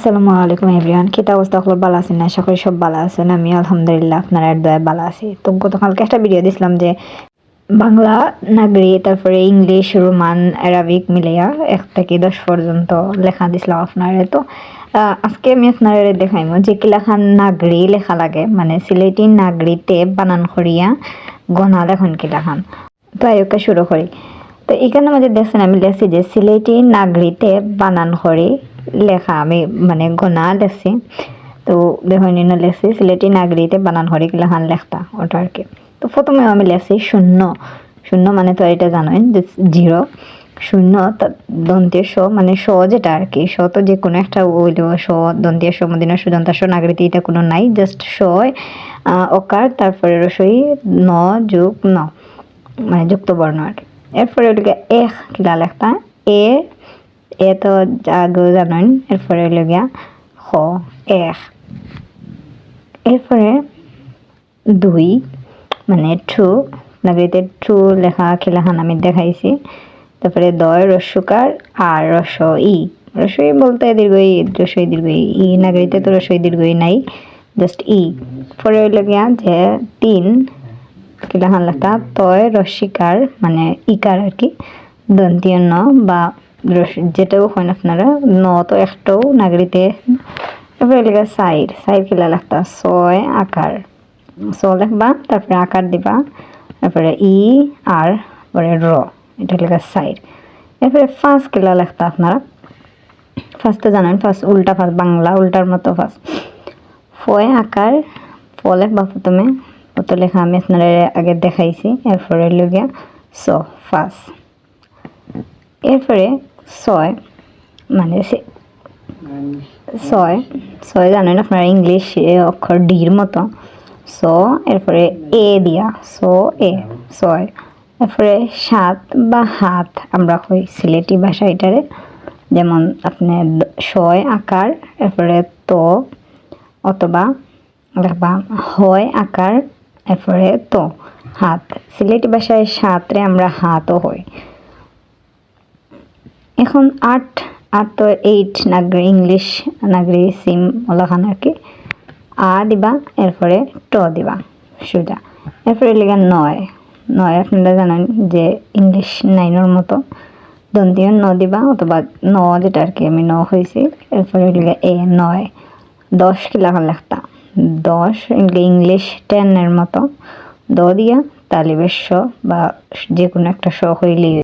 আসসালামু আলাইকুম এভরিওয়ান। কিতা অবস্থা? হলো ভালো আছেন? না করি সব ভালো আছেন। আমি আলহামদুলিল্লাহ আপনার দয়া ভালো আছি। তো গতকালকে একটা ভিডিও দিছিলাম যে বাংলা নাগরি, তারপরে ইংলিশ, রোমান অ্যারাবিক মিলিয়া এক থেকে দশ পর্যন্ত লেখা দিছিলাম আপনার। তো আজকে আমি আপনার দেখাইমো যে কিলাখান নাগরি লেখা লাগে। মানে সিলেটি নাগরিতে বানান করিয়া গনা লেখন কিলাখান। তো আয়োকে শুরু করি। তো এখানে মাঝে দেখছেন আমি লেখছি যে সিলেটি নাগরিতে বানান করে লেখা, আমি মানে গোনা লেখছি। তো দেখুন না লেখছি সিলেটি নাগরিতে বানান করে লেখান লেখতা ওটা আর কি তো প্রথমে আমি লেখছি শূন্য। শূন্য মানে তো এটা জানেন যে জিরো শূন্য দন্তীয় স মানে স যেটা আর কি স তো যে কোনো একটা ওইল স দন্তীয় স মদিনা সুজন্তা স নাগরিতে এটা কোনো নাই জাস্ট স অকার তারপরে রসই ন, যোগ, ন মানে যুক্ত বর্ণ আর কি। এরপরে ওটাকে এখ কিলা লেখতা, এ এ তো আগেও জানেন, এরপরে হইল গিয়া খ, এখ। এরপরে দুই মানে ট্রু নাগরিতে ট্রু লেখা খেলাখান আমি দেখাইছি। তারপরে দয় রস্যকার আর রস ই রসই বলতে দীর্ঘ ই রসই দীর্ঘ ই নাগরিতে তো রসই দীর্ঘ ই নাই জাস্ট ই। পরে হইল গিয়া যে তিন কিলাখান লেখা তয় রস্যিকার মানে ইকার আর কি, দন্তীয় ন বা যেটাও হয় না আপনারা ন তো একটাও নাগরিতে লেখা সাইড সাইড কিলা লেখতা ছয় আকার। ছ লিখবা তারপরে আকার দিবা, তারপরে ই, আর পরে র, এটা লেখা সাইড। এরপরে ফার্স্ট কিলা লেখতা আপনারা, ফার্স্টে জানেন, ফার্স্ট উল্টা ফার্স্ট, বাংলা উল্টার মতো ফার্স্ট। ফয় আকার ফ লেখবা প্রথমে কত লেখা আমি আপনারা আগে দেখাইছি, এরপরে লগিয়া স, ফার্স্ট। এরপরে ছয় মানে ছয় ছয় জানেন আপনারা ইংলিশ অক্ষর ডির মতো। স, এরপরে এ দিয়া, স এ ছয়, এরপরে সাত বা হাত আমরা কই সিলেটি ভাষা এটারে। যেমন আপনি ছয় আকার, এরপরে তো, অথবা দেখবা হয় আকার, এরপরে তো, হাত। সিলেটি ভাষায় সাতরে আমরা হাতও হয়। এখন আট আট তো এইট নাগরি, ইংলিশ নাগরি সিম ওলাখান আর কি। আ দিবা, এরপরে ট দিবা সোজা এরপরে লেখা নয়। নয় আপনারা জানেন যে ইংলিশ নাইনের মতো। দন্তীয় ন দিবা অথবা ন যেটা আর কি আমি ন হয়েছি এরপরে লেখা এ নয়। দশ কি লেখা লেখতা? দশ ইংলিশ টেনের মতো। দ দিয়া তালিবের শ বা যে কোনো একটা শ হইলেই